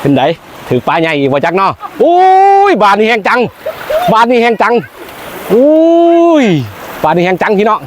เป็นไดถือปลาใหญ่อีกว่าจักเนาะอุ้ยบานนี่แห้งจัง บานนี่แห้งจังอุ้ยบานนี่แห้งจังพี่น้อง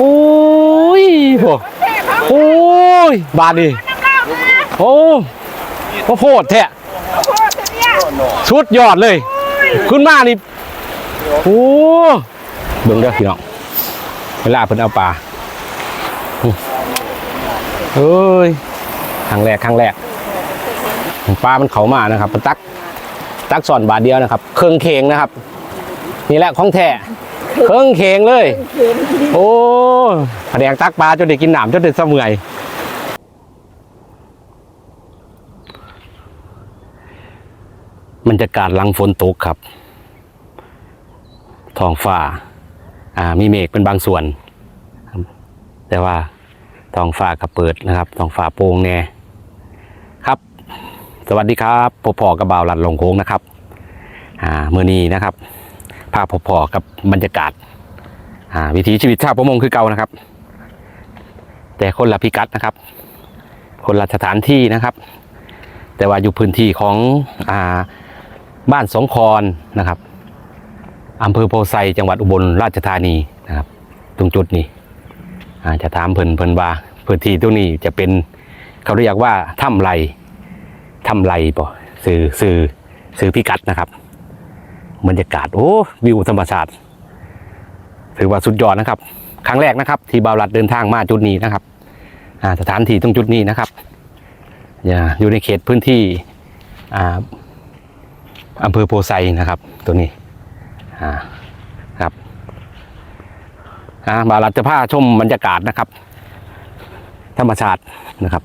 อุ้ยโหโอ้ยบานนี่โอ้โหโพดแท้ชุดยอดเลยขึ้นมานี่โอ้เบิ่งเด้อพี่น้องเวลาเพิ่นเอาปลาเฮ้ยครั้งแรกครั้งแรก ปลามันเขามานะครับตักตักสอนบาทเดียวนะครับ เครื่องเคงนะครับ นี่แหละของแท้เครื่องเคงเลย โอ้แผนกตักปลาจนได้กินหนามจนได้เสมื่อยมันจะกาดหลังฝนตกครับท้องฟ้าอ่ามีเมฆเป็นบางส่วน แต่ว่าท้องฟ้าก็เปิดนะครับท้องฟ้าโปร่งแน่ สวัสดีครับพอพอกับบ่าวหลัดลงโค้งนะครับอ่าเมื่อนี้นะครับพาพอพอกับบรรยากาศอ่าวิถีชีวิตชาวประมงคือเก่านะครับ แต่คนละพิกัดนะครับ คนละสถานที่นะครับ แต่ว่าอยู่พื้นที่ของอ่าบ้านสองคอนนะครับอำเภอโพไซจังหวัดอุบลราชธานีนะครับ ตรงจุดนี้อาจะถามเพิ่นเพิ่นว่าพื้นที่ตรงนี้จะเป็นเขาเรียกว่าถ้ำไร ทำไรป่ะสื่อสื่อสื่อพิกัดนะครับบรรยากาศโอ้วิวธรรมชาติถือว่าสุดยอดนะครับ ครั้งแรกนะครับ ที่บาวรัดเดินทางมาจุดนี้นะครับสถานที่ตรงจุดนี้นะครับอย่าอยู่ในเขตพื้นที่อาอำเภอโพไซนะครับ ตัวนี้ครับบาวรัดจะพาชมบรรยากาศนะครับ ธรรมชาตินะครับ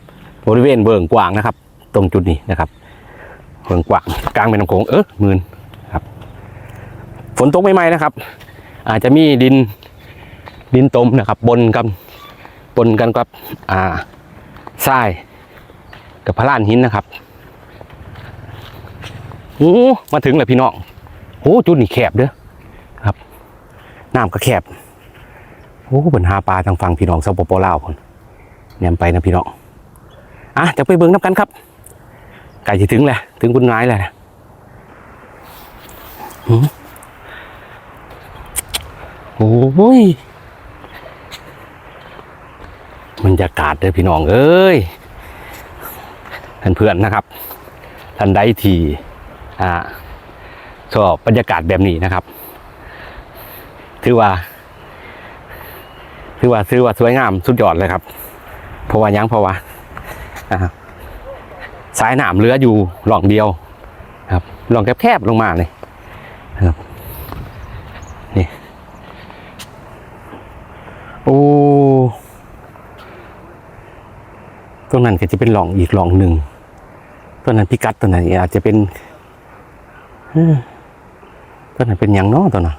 บริเวณเบิงกว้างนะครับ ตรงจุดนี้นะครับเบิงกว้างกลางแม่น้ำโขงเออหมื่นครับ ฝนตกไม่ไหมนะครับ อาจจะมีดินดินตมนะครับ บนกันบนกันกับอ่าทรายกับพระลานหินนะครับโอ้มาถึงแล้วพี่น้องโอ้จุดนี้แคบเด้อครับน้ำก็แคบโอ้เป็นหาปลาทางฝั่งพี่น้องสปปลาวคนแนมไปนะพี่น้องอะจะไปเบิ่งน้ำกันครับ ไก่จะถึงแหละ ถึงคุณนายแหละโอ้ยบรรยากาศเด้อพี่น้องเอ้ยท่านเพื่อนนะครับ ท่านใดที่อ่าชอบบรรยากาศแบบนี้นะครับ ถือว่า ถือว่าถือว่าสวยงามสุดยอดเลยครับเพราะว่ายังเพราะว่าอ่า สายหนามเรืออยู่หล่องเดียวครับหล่องแคบๆลงมาเลยครับนี่โอ้ตรงนั้นก็จะเป็นหล่องอีกหล่องหนึ่งตัวนั้นพิกัดตัวนั้นอาจจะเป็นตัวนั้นเป็นยังนาะตัวนั้น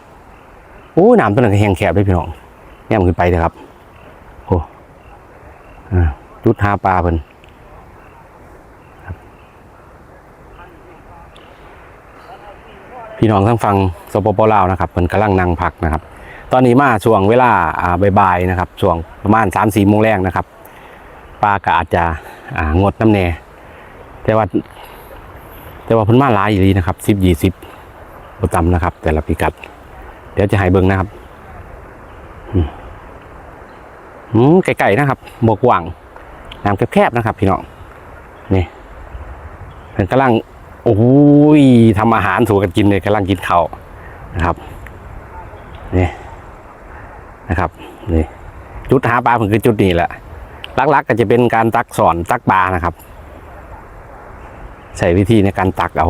โอ้น้ำตัวนั้นก็แห้งแคบเลยพี่น้องแง่มขึ้นไปเลยครับโอ้อจุดหาปลาเพิ่นครับ พี่น้องทั้งฟังสปปลาวนะครับเพิ่นกำลังนั่งพักนะครับ ตอนนี้มาช่วงเวลาบ่ายๆนะครับช่วงประมาณสามสี่โมงแรกนะครับปลาก็อาจจะงดน้ำแน่แต่ว่า แต่ว่าเพิ่นมาหลายอยู่ดีนะครับสิบยี่สิบประจำนะครับ แต่ละพิกัด เดี๋ยวจะให้เบิ่งนะครับอืมไก่ๆนะครับบวกหว่างน้ำแคบๆนะครับ พี่น้องนี่เป็นกำลัง โอ้ยทำอาหารสู่กันกินเลยกำลังกินข้าวนะครับนี่นะครับนี่จุดหาปลาผมคือจุดนี้แหละลักๆก็จะเป็นการตักสอนตักปลานะครับ ใช้วิธีในการตักเอา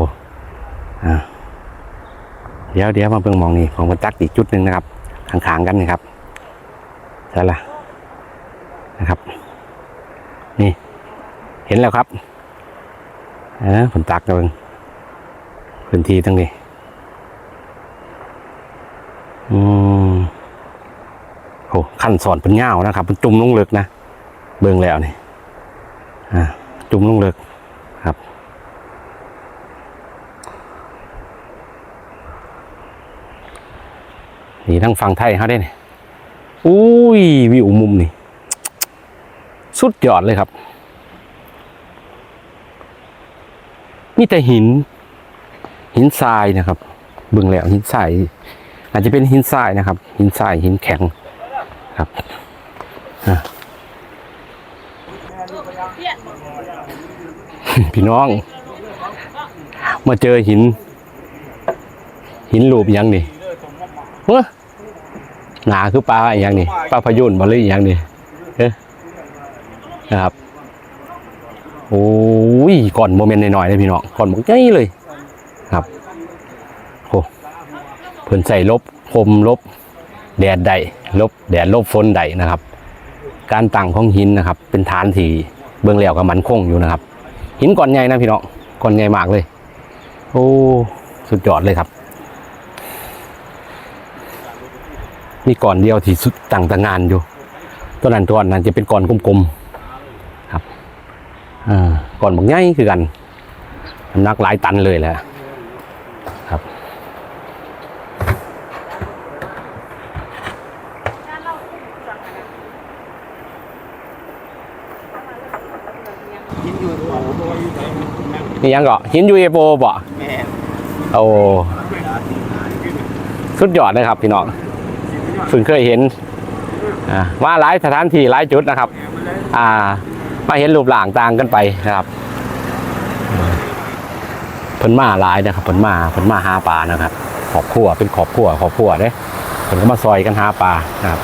เดี๋ยวเดี๋ยวมาเบิ่งมองนี่ผมมาตักอีกจุดหนึ่งนะครับข้างๆกันนี่ครับใช่ละนะครับ นี่ เห็นแล้วครับเออผลตักเลย พื้นที่ตรงนี้ อืมโอ้ขั้นสอนเป็นเงานะครับเป็นจุ่มลงเลึกนะ เบิ่งแล้วนี่อ่าจุ่มลงเลึกครับนี่ทั้งฝั่งไทยเขาได้นี่อุ้ยวิวมุมนี่ สุดยอดเลยครับ มีแต่หิน หินทรายนะครับบิ่งแล้วหินทรายอาจจะเป็นหินทรายนะครับ หินทรายหินแข็งครับพี่น้อง มาเจอหิน หินรูปยังนี่เฮ้หนาคือปลาอย่างนี่ปลาพยุนบหรืออย่างนี่นะครับโอ้ยก่อนโมเมนต์หน่อยๆเลยพี่น้องก่อนบอกใหญ่เลย ครับโอ้เพิ่นใส่ลบพรมลบแดดใดลบแดดลบฝนใดนะครับ การตั้งของหินนะครับ เป็นฐานที่เบื้องแล้วกับมันคงอยู่นะครับ หินก้อนใหญ่นะพี่น้องก้อนใหญ่มากเลย โอ้สุดยอดเลยครับ มีก้อนเดียวที่สุดต่างต่างงานอยู่ตัวนั้นตัวนั้นจะเป็นก้อนกลมๆครับอ่าก้อนบางใหญ่คือกันน้ำหนักหลายตันเลยแหละครับ กินอยู่ตัวผมบอกว่าอยู่ไหน นั่งนี่ยังก็หิน UFO บ่แม่โอ้สุดยอดเลยครับพี่น้องเพิ่งเคยเห็นอ่ามาหลายสถานที่หลายจุดนะครับ อ่ามาเห็นรูปร่างต่างกันไปนะครับเพิ่นมาหลายนะครับเพิ่นมาเพิ่นมาหาปลานะครับขอบครัวเป็นขอบครัวขอบครัวเด้เพิ่นก็มาซอยกันหาปลานะครับ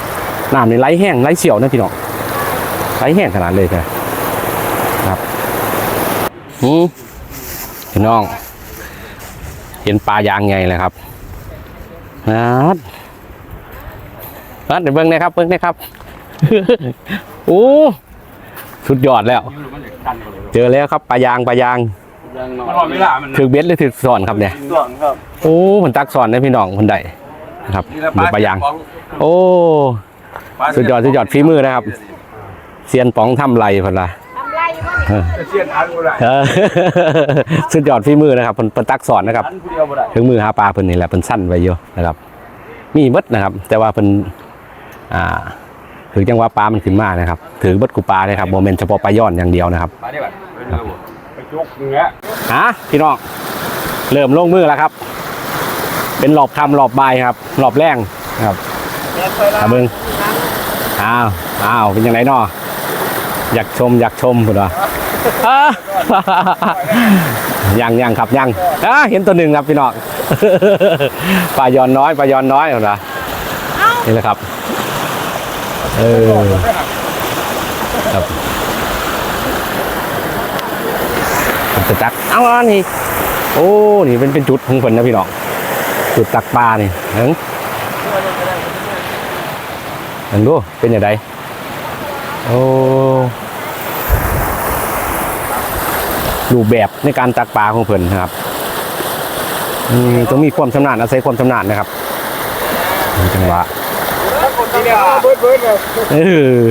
น้ำนี่ไหลแห้งไหลเฉียวนะพี่น้องไหลแห้งขนาดเลยใช่ครับหืม พี่น้อง เห็นปลายางไงเลยครับนัดนัดเดี๋ยวเบิ้งนะครับ เบิ้งนะครับโอ้สุดยอดแล้วมันเด็กกันเลยเจอแล้วครับปลายางปลายางมันรอไม่ละมันถือเบ็ดหรือถือสอนครับเนี่ยส่วนครับโอ้มันตักสอนได้พี่น้องคนใดนะครับดูปลายาง โอ้สุดยอดสุดยอดฝีมือนะครับเซียนป๋องทำไรพนละทำไรวะ เนี่ยเชียนอันกูได้เออสุดยอดฝีมือนะครับเพิ่นเพิ่นตักสอนนะครับ อันกูเดียวบ่ได้ถึงมือหาปลาเพิ่นนี่แหละเพิ่นสั้นไว้อยู่นะครับ มีเบิดนะครับ แต่ว่าเพิ่นอ่าถือจังหวะปลามันขึ้นมานะครับถือเบิดกูปลานะครับโมเมนต์เฉพาะปลาย่อนอย่างเดียวนะครับมาได้บัดไปเลยบ่ไปจุกเงี้ยฮะพี่น้องเริ่มลงมือแล้วครับ เป็นหลอบคำหลอบใบายครับหลอบแรงนะครับอาเบิงอ้าวอ้าวเป็นยังไงเนาะอยากชมอยากชมคุณวะอ่า ยังยังครับยังอ่าเห็นตัวหนึ่งครับพี่น้องปลายอนน้อยปลายอนน้อยเหรอนี่แหละครับเออครับผมจะตักเอาอันนี้โอ้นี่เป็นเป็นจุดของฝนนะพี่น้องจุดตักปลานี่เห็นเห็นดูเป็นยังไงโอ้ รูปแบบในการตักปลาของเพิ่นนะครับต้องมีความชำนาญอาศัยความชำนาญนะครับจังหวะเบิดเบิดเลยเออ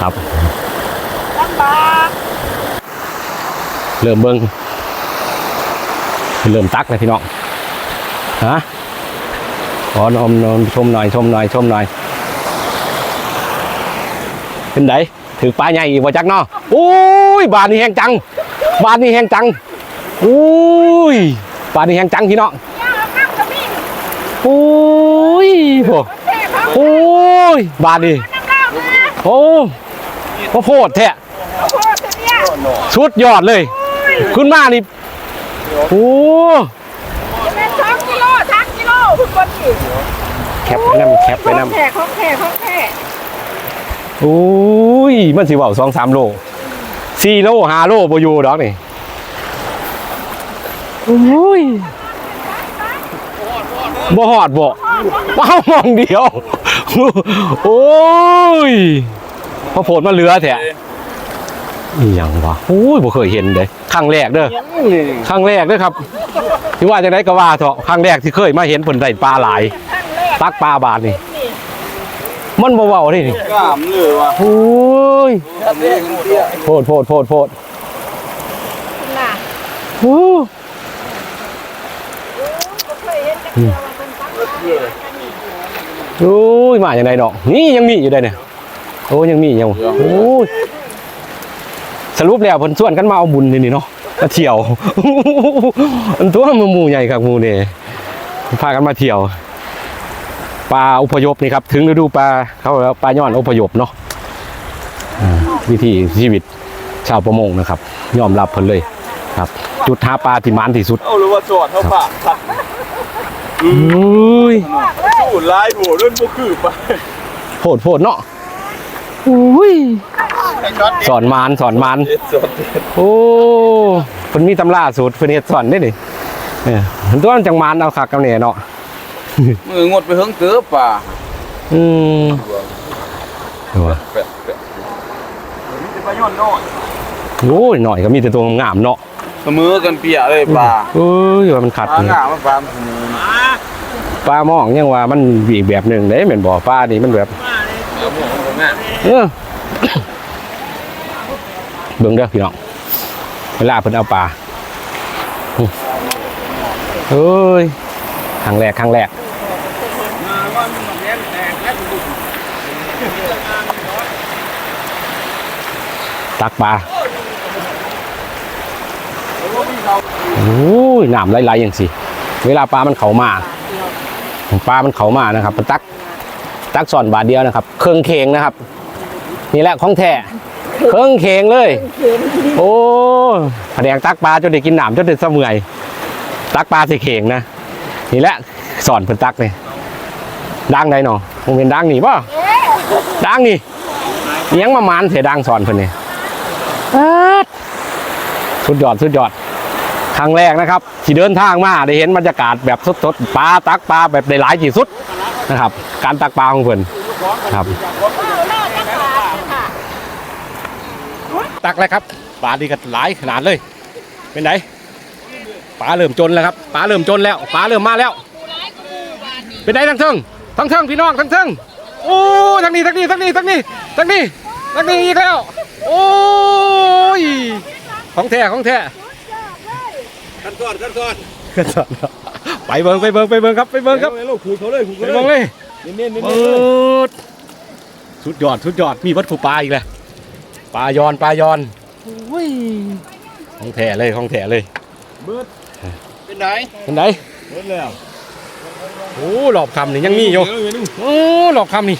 ครับลำบาเริ่มเบิ้งเริ่มตักเลยพี่น้องฮะขอนอมนมชมหน่อยชมหน่อยชมหน่อยเป็นได ถือปลาใหญ่อีกว่าจักเนาะโอ้ยบานนี่แห้งจัง บานนี่แห้งจังโอ้ยบานนี่แห้งจังพี่น้องย่าข้ามกระบี่โอ้ยโหเท่ครับโอ้ยบานนี่น้ำเล่านะโอ้พระโพดแท้โอ้โหเสียชุดยอดเลยขึ้นมานี่โอ้จะเป็นสองกิโลสามกิโลคุณคนอีกแคปไปน้ำแคปไปน้ของแท้ของแท้ของแท้ำ โอ้ยมันสิว่าสองสามโลสี่โลห้าโลบอยู่ดอกนี่โอ้ยบ่หอดบ่ว้าวมองเดียว โอ้ยพอโผล่มาเหลือแท้อีหยังวะโอ้ยบ่เคยเห็นเลยครั้งแรกเด้อครั้งแรกเด้อครับที่ว่าจะได้ก็ว่าเถอะครั้งแรกที่เคยมาเห็นผลได้ปลาหลาย ตักปลาบาทนี่นี่ มันบ่เว้าเลยนี่กล้ามเลยว่ะโอ้ยเด็กเตี้ยโพดโพดโพดโพดคุณน่ะโอ้ก็เคยเห็นกันเดียวว่าเป็นตักปลาหากันนี่โอ้ยมาอย่างไรดอกนี่ยังมีอยู่ได้เนี่ยโอ้ยังมีอยู่โอ้ยแสรุปแล้วเพิ่นส่วนกันมาเอาบุญนี่นี่เนาะมาเที่ยวอันตัวมันหมู่ใหญ่ครับหมู่นี่พากันมาเที่ยว ปลาอพยพนี่ครับถึงฤดูปลาเขาแล้วปลาย้อนอพยพเนาะอ่าวิธีชีวิตชาวประมงนะครับ ยอมรับเพิ่นเลยครับ จุดหาปลาที่มันที่สุดเอาหรือว่าสอดเท่าปากสัตว์อุ้ยสู้ลายหัวด้วยพวกคือไปโผดโผดเนาะอุ้ยไอ้ช็อตสอนมานสอนมานเด็ดสอดเด็ดโอ้เพิ่นมีตำราสูตรเพิ่นเฮ็ดสอนได้นี่เออตัวมันจังมานเอาคักกับแหน่เนาะ มืองดไปเฮิงเกือบป่าอืมเอาวะแปะแปะนี่จะไปย้อนโน่นโอ้ยหน่อยก็มีแต่ตัวงามๆเนาะเสมอกันเปียเลยป่าเอ้ยว่ามันขัดปลานี่หน้ามันปลาเสมอปลามองยังว่ามันอีกแบบหนึงเด้แม่นบ่ปลานี่มันแบบเดี๋ยวหมูมันแม่เออเบิ่งเด้อพี่น้องเวลาเพิ่นเอาปลาเฮ้ย ครั้งแรกครั้งแรกตักปลาโอ้ยน้ำไหลๆอย่างสิ เวลาปลามันเขามา ปลามันเขามานะครับมันตัก ตักสอนบาทเดียวนะครับ เครื่องเคงนะครับ นี่แหละของแท้เครื่องเคงเลย โอ้แผนกตักปลาจนได้กินหนามจนได้เสมื่อย ตักปลาส่เข่งนะ นี่แหละสอนเพิ่นตักเนี่ยดังได้เนาะคงเป็นดังนี่ป่ะดังนี่เลี้ยังมาหมานเสียดังสอนเพิ่นเนี่ยสุดยอดสุดยอดครั้งแรกนะครับที่เดินทางมาได้เห็นบรรยากาศแบบสดๆปลาตักปลาแบบได้หลายที่สุดนะครับ การตักปลาของเพิ่นครับตักแล้วครับปลาดีกันหลายขนาดเลย เป็นไง ปลาเริ่มจนแล้วครับปลาเริ่มจนแล้วปลาเริ่มมาแล้ว เป็นไงทั้งเทิงทั้งเทิงพี่น้องทั้งเทิงโอ้ทั้งนี้ทั้งนี้ทั้งนี้ทั้งนี้ทั้งนี้ทั้งนี้อีกแล้ว โอ้ยของแท้ของแท้กันก่อนกันก่อนกันสอนไปเบิ้งไปเบิ้งไปเบิ้งครับไปเบิ้งครับลูกขูดเขาเลยขูดไปเขาเบิ้งเลยเลยเน้นๆเน้นเปิดสุดยอดสุดยอดมีวัตถุปลาอีกแล้วปลายอนปลายอนของแท้เลยของแท้เลยเป็นไหนเป็นไงเบิดแล้วโอ้หลอบคำนี่ยังมีอยู่โอ้หลอบคำนี่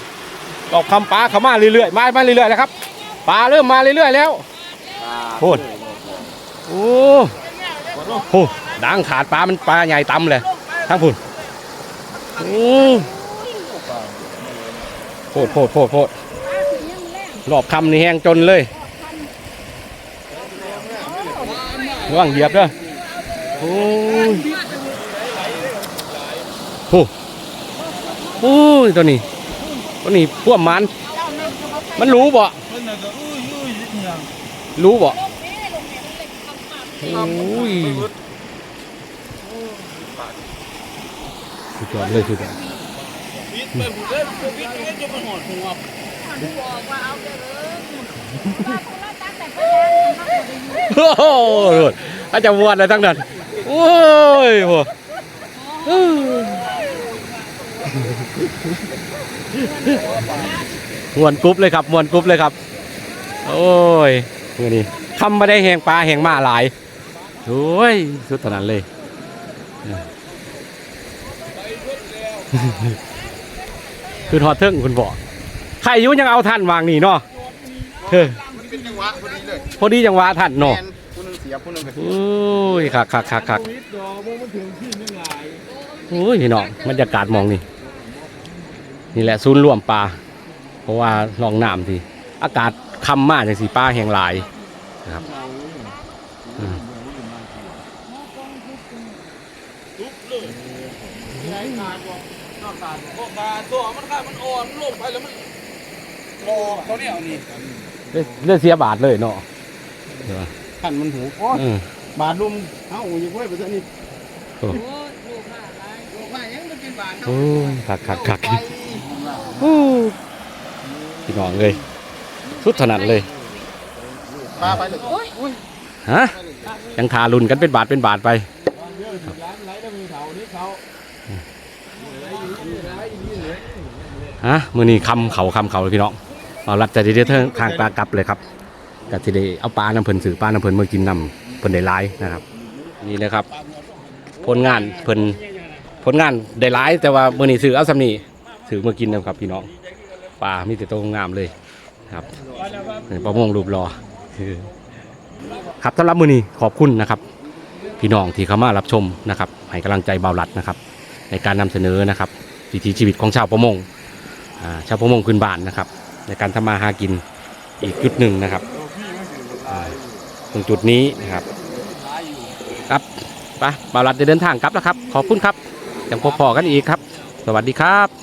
หลอบคำปลาเขามาเรื่อยๆมามาเรื่อยๆแล้วครับปลาเริ่มมาเรื่อยๆแล้วโคตรโอ้โหดังขาดปลามันปลาใหญ่ตำเลยทั้งพุ่นอืมโคตรโคตรโคตรโคตรหลอบคำนี่แห้งจนเลยระวังเหยียบเด้อ โอ้โอ้โอ้ยตัวนี้ตัวนี้พวกมัน มันรู้บ่รู้บ่โอ้ยสุดยอดเลยสุดยอดโอ้โหอาจจะวนอะไรทั้งนั้น โอ้ยโหมวนกรุ๊บเลยครับมวนกรุ๊บเลยครับ โอ้ยมือนี้คำม่ได้แหงปลาแหงมาหลายโอ้ยสุดเท่านั้นเลยคือทอดเทิงคุณบอกใครอยุ่ยังเอาท่านวางนี่เนาะเออมันเป็นจังหวะพอดีเลยพอดีจังหวะท่านเนาะ แมนผู้หนึงเสียผู้หนึงก็โอ้ยคักคักคักคักวิทย์ดอกมันถึงที่นึงหลายโอ้ยพี่น้องบรรยากาศมองนี่นี่แหละศูนย์รวมปลาเพราะว่าลองน้ำทีอากาศคำมากจังสีปลาแห่งหลายนะครับอืมพวกปลาตัวมันขาดมันอ่อนมันลงไปแล้วมันรอเขาเนี่ยเอานี่ได้ได้เสียบาทเลยเนาะ ขันมันหูโอ้ยอืมบาดลุมเอ้าอยู่ไว้ไปซะนี่โอ้ลูกมายังมันเป็นบาดโอ้ยคักคักคักพี่น้องเลยสุดถนัดเลยปลาไปเลยฮะยังทารุนกันเป็นบาทเป็นบาทไปฮะมือนี้คำเขาคำเขาเลยพี่น้องเอาลัดจะได้เดินทางปลากลับเลยครับ ก็สิได้เอาปลาน้ำเพิ่นสื่อปลาน้ำเพิ่นมากินนำเพิ่นได้หลายนะครับ นี่นะครับ ผลงานเพิ่นผลงานได้หลาย แต่ว่ามื้อนี้ซื้อเอาซ้ำนี่ซื้อมากินนะครับพี่น้องปลามีแต่ตัวงามเลยครับนี่ปลาโมงรูปรอครับสำหรับมื้อนี้ขอบคุณนะครับ พี่น้องที่เข้ามารับชมนะครับให้กำลังใจเบาหลัดนะครับ ในการนำเสนอนะครับวิถีชีวิตของชาวประมงอ่าชาวประมงพื้นบ้านนะครับ ในการทำมาหากินอีกจุดหนึ่งนะครับ ตรงจุดนี้นะครับครับไปบาหลัดจะเดินทางกลับแล้วครับ ขอบคุณครับยังพบพอกันอีกครับ สวัสดีครับ